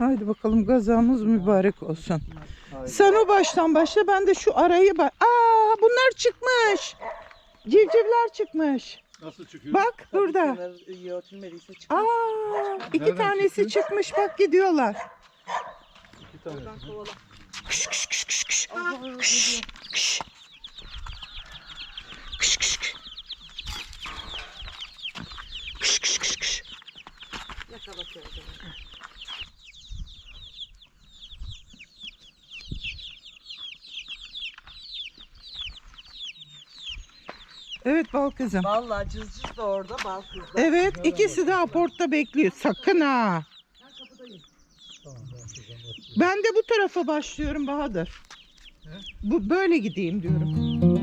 Haydi bakalım gazamız mübarek olsun. Sen o baştan başla ben de şu arayı bak. Aa bunlar çıkmış. Civcivler çıkmış. Nasıl çıkıyor? Bak burada. Örtülmediyse çıkar. Aa iki Nereden tanesi çıktı? çıkmış bak gidiyorlar. İki tane. Kış kış kış kış kış. Kış kış. Kış kış kış. Kış kış kış kış. Yakala köyde. Evet bal kızım. Vallahi cız cız da orada bal kızda. Evet ikisi de aportta bekliyor. Sakın ha. Ben de bu tarafa başlıyorum Bahadır. Bu böyle gideyim diyorum.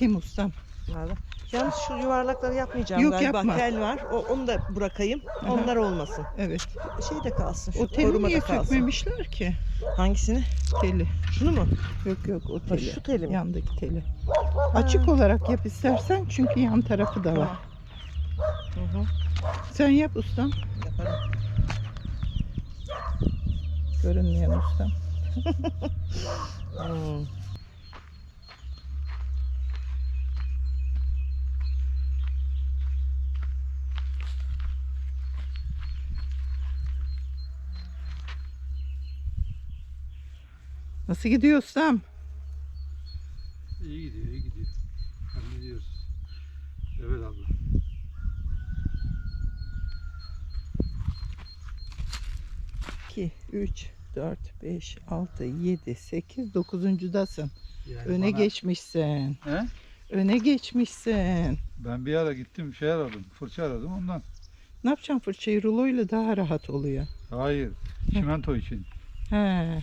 Bakayım ustam. Nerede? Yalnız şu yuvarlakları yapmayacağım Yok, galiba. yapma. Tel var. O, onu da bırakayım. Onlar olmasın. Evet. Şey de kalsın. Şu O teli niye kalsın. sökmemişler ki? Hangisini? Teli. Şunu mu? Yok yok o Ha, teli. şu teli mi? Yandaki teli. Açık olarak yap istersen çünkü yan tarafı da var. Hı hı. Sen yap ustam. Yaparım. Görünmeyen ustam. Hmm. Nasıl gidiyor ustam? İyi gidiyor, iyi gidiyor. Hallediyoruz. Evet abla. İki, üç, dört, beş, altı, yedi, sekiz, dokuzuncudasın. Yani Öne bana- geçmişsin. He? Öne geçmişsin. Ben bir ara gittim şey aradım, fırça aradım ondan. Ne yapacaksın fırçayı ruloyla daha rahat oluyor. Hayır, çimento için He,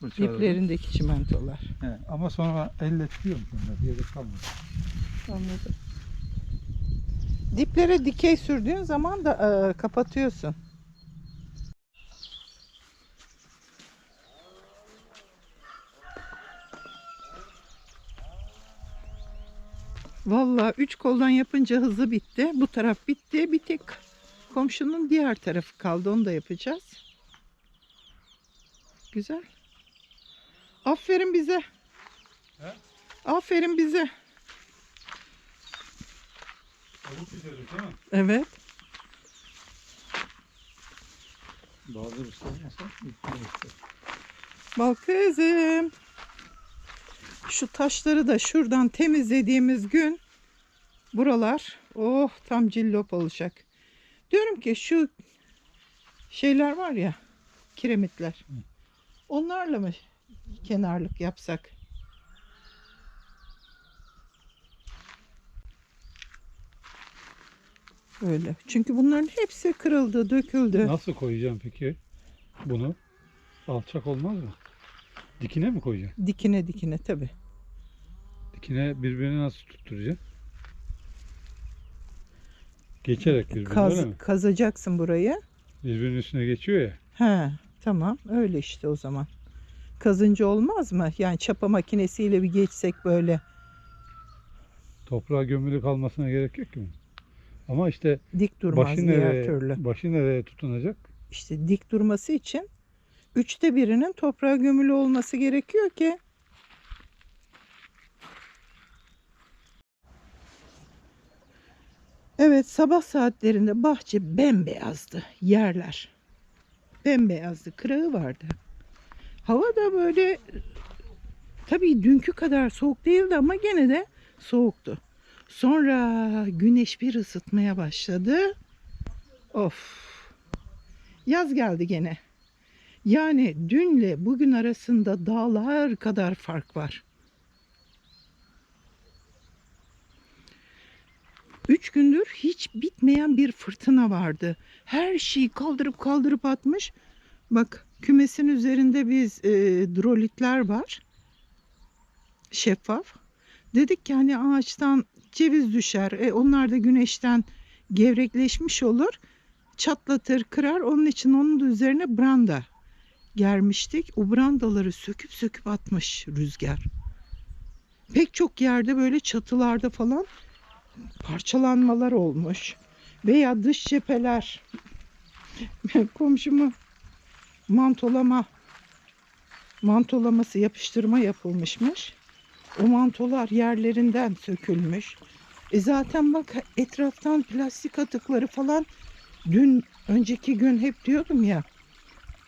fırça aradım. diplerindeki çimentolar. He, ama sonra elle tutuyorum sonra bir yere kalmadı. Anladım. Diplere dikey sürdüğün zaman da e, kapatıyorsun. Vallahi üç koldan yapınca hızlı bitti. Bu taraf bitti. Bir tek komşunun diğer tarafı kaldı. Onu da yapacağız. Güzel. Aferin bize. He? Aferin bize. Tavuk pişirdik değil mi? Evet. Bazı olmasa işte. Bal kızım. Şu taşları da şuradan temizlediğimiz gün buralar oh tam cillop olacak. Diyorum ki şu şeyler var ya kiremitler. Onlarla mı kenarlık yapsak? Öyle. Çünkü bunların hepsi kırıldı, döküldü. Nasıl koyacağım peki bunu? Alçak olmaz mı? Dikine mi koyacağım? Dikine dikine tabi. Dikine birbirini nasıl tutturacaksın? Geçerek birbirine Kaz, öyle mi? kazacaksın burayı. Birbirinin üstüne geçiyor ya. He, tamam öyle işte o zaman. Kazınca olmaz mı? Yani çapa makinesiyle bir geçsek böyle Toprağa gömülü kalmasına gerek yok ki. Ama işte dik durmaz başı diğer nereye, türlü. başı nereye tutunacak? İşte dik durması için üçte birinin toprağa gömülü olması gerekiyor ki Evet sabah saatlerinde bahçe bembeyazdı yerler. Bembeyazdı kırağı vardı. Hava da böyle tabii dünkü kadar soğuk değildi ama gene de soğuktu. Sonra güneş bir ısıtmaya başladı. Of. Yaz geldi gene. Yani dünle bugün arasında dağlar kadar fark var. Üç gündür hiç bitmeyen bir fırtına vardı. Her şeyi kaldırıp kaldırıp atmış. Bak kümesin üzerinde biz e, drolitler var. Şeffaf. Dedik ki hani ağaçtan ceviz düşer. E, onlar da güneşten gevrekleşmiş olur. Çatlatır, kırar. Onun için onun da üzerine branda germiştik. O brandaları söküp söküp atmış rüzgar. Pek çok yerde böyle çatılarda falan parçalanmalar olmuş. Veya dış cepheler komşumu mantolama mantolaması yapıştırma yapılmışmış. O mantolar yerlerinden sökülmüş. E zaten bak etraftan plastik atıkları falan dün önceki gün hep diyordum ya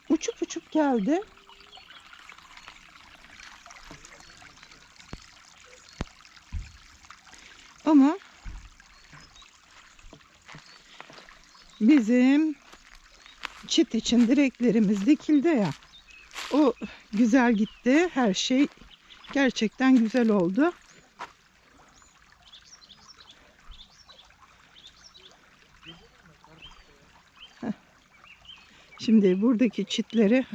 uçup uçup geldi. Ama bizim çit için direklerimiz dikildi ya. O güzel gitti. Her şey gerçekten güzel oldu. Şimdi buradaki çitleri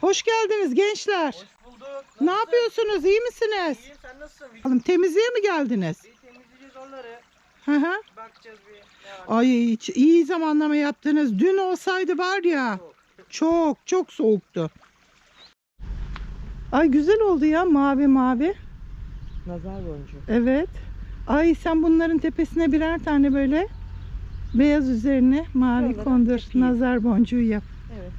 Hoş geldiniz gençler. bulduk. Ne yapıyorsunuz? İyi misiniz? İyi sen nasılsın? Temizliğe mi geldiniz? Bir temizleyeceğiz onları. Hı hı. Bakacağız bir. Ne var? Ay hiç iyi zamanlama yaptınız. Dün olsaydı var ya çok çok soğuktu. Ay güzel oldu ya mavi mavi. Nazar boncuğu. Evet. Ay sen bunların tepesine birer tane böyle beyaz üzerine mavi kondur. Nazar boncuğu yap. Evet.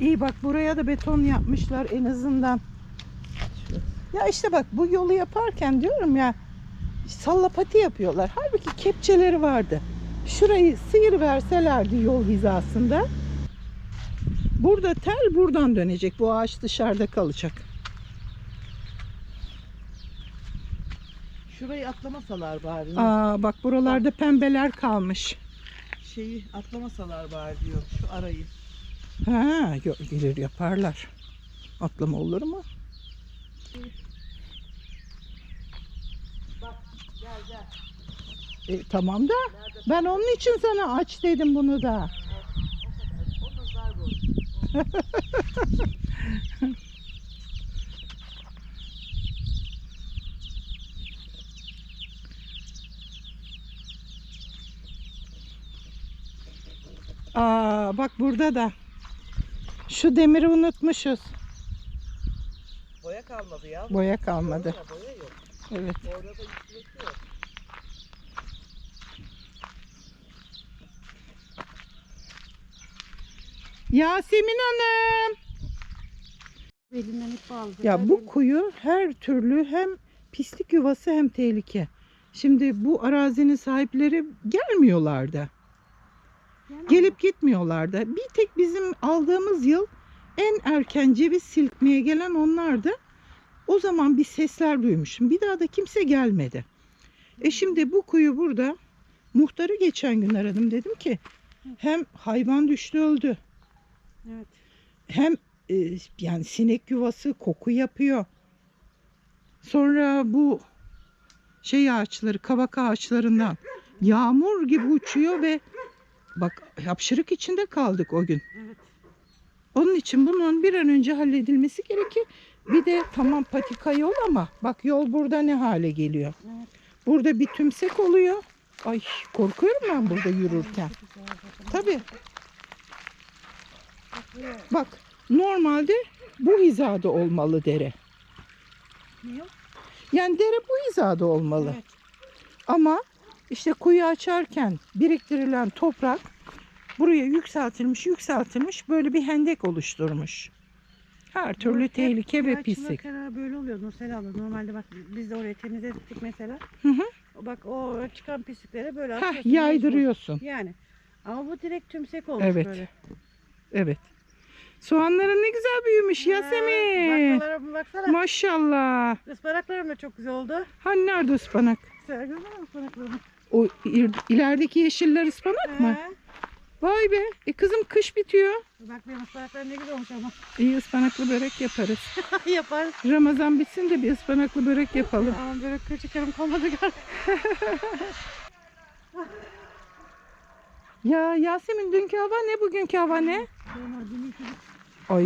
İyi bak buraya da beton yapmışlar en azından. Ya işte bak bu yolu yaparken diyorum ya sallapati yapıyorlar. Halbuki kepçeleri vardı. Şurayı sıyır verselerdi yol hizasında. Burada tel buradan dönecek. Bu ağaç dışarıda kalacak. Şurayı atlamasalar bari. Aa bak buralarda pembeler kalmış. Şeyi atlamasalar bari diyor. Şu arayı. Ha, yo- gelir yaparlar. Atlama olur mu? Gel gel. E, tamam da ben onun için sana aç dedim bunu da. Aa bak burada da. Şu demiri unutmuşuz. Boya kalmadı ya. Boya kalmadı. Boya, boya yok. Evet. Orada da yükleti yok. Yasemin Hanım. Elinden ip aldı. Ya bu kuyu her türlü hem pislik yuvası hem tehlike. Şimdi bu arazinin sahipleri gelmiyorlardı. Gelip gitmiyorlardı. Bir tek bizim aldığımız yıl en erken ceviz silkmeye gelen onlardı. O zaman bir sesler duymuşum. Bir daha da kimse gelmedi. E şimdi bu kuyu burada. Muhtarı geçen gün aradım. Dedim ki hem hayvan düştü öldü. Evet. Hem e, yani sinek yuvası koku yapıyor. Sonra bu şey ağaçları, kavak ağaçlarından yağmur gibi uçuyor ve bak hapşırık içinde kaldık o gün. Evet. Onun için bunun bir an önce halledilmesi gerekir. Bir de tamam patika yol ama bak yol burada ne hale geliyor. Evet. Burada bir tümsek oluyor. Ay korkuyorum ben burada yürürken. Tabii. Bak normalde bu hizada olmalı dere. Yani dere bu hizada olmalı. Evet. Ama işte kuyu açarken biriktirilen toprak buraya yükseltilmiş yükseltilmiş böyle bir hendek oluşturmuş. Her türlü hep tehlike ve pislik. kenarı böyle oluyor Nursel abla. Normalde bak biz de orayı temizledik mesela. Hı hı. Bak o çıkan pislikleri böyle Heh, atıyorsun. yaydırıyorsun. Yani. Ama bu direkt tümsek olmuş Evet. böyle. Evet. Soğanların ne güzel büyümüş Yasemin. Baklalara baksana. Maşallah. Ispanaklarım da çok güzel oldu. Hani nerede ıspanak? Güzel güzel ıspanaklarım. O ilerideki yeşiller ıspanak mı? Vay be. E kızım kış bitiyor. Bak benim ıspanaklar ne güzel olmuş ama. İyi ıspanaklı börek yaparız. Yaparız. Ramazan bitsin de bir ıspanaklı börek yapalım. Ama böyle küçük yarım kalmadı galiba. Ya Yasemin dünkü hava ne bugünkü hava ne? Ay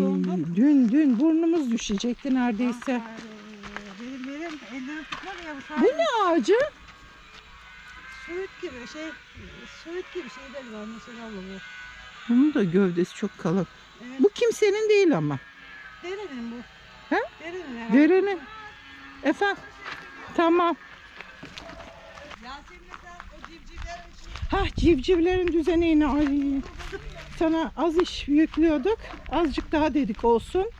dün dün burnumuz düşecekti neredeyse. Ay, Benim benim ellerim tutmadı ya bu Bu ne ağacı? Söğüt gibi şey, söğüt gibi şeyler var mesela bu. Bunun da gövdesi çok kalın. Evet, Bu kimsenin değil ama. derenin bu. He? Derenin herhalde. Derenin. Efendim. Tamam. Yasemin'e sen o civcivler için Ha civcivlerin düzenine ay. Sana az iş yüklüyorduk. Azıcık daha dedik olsun.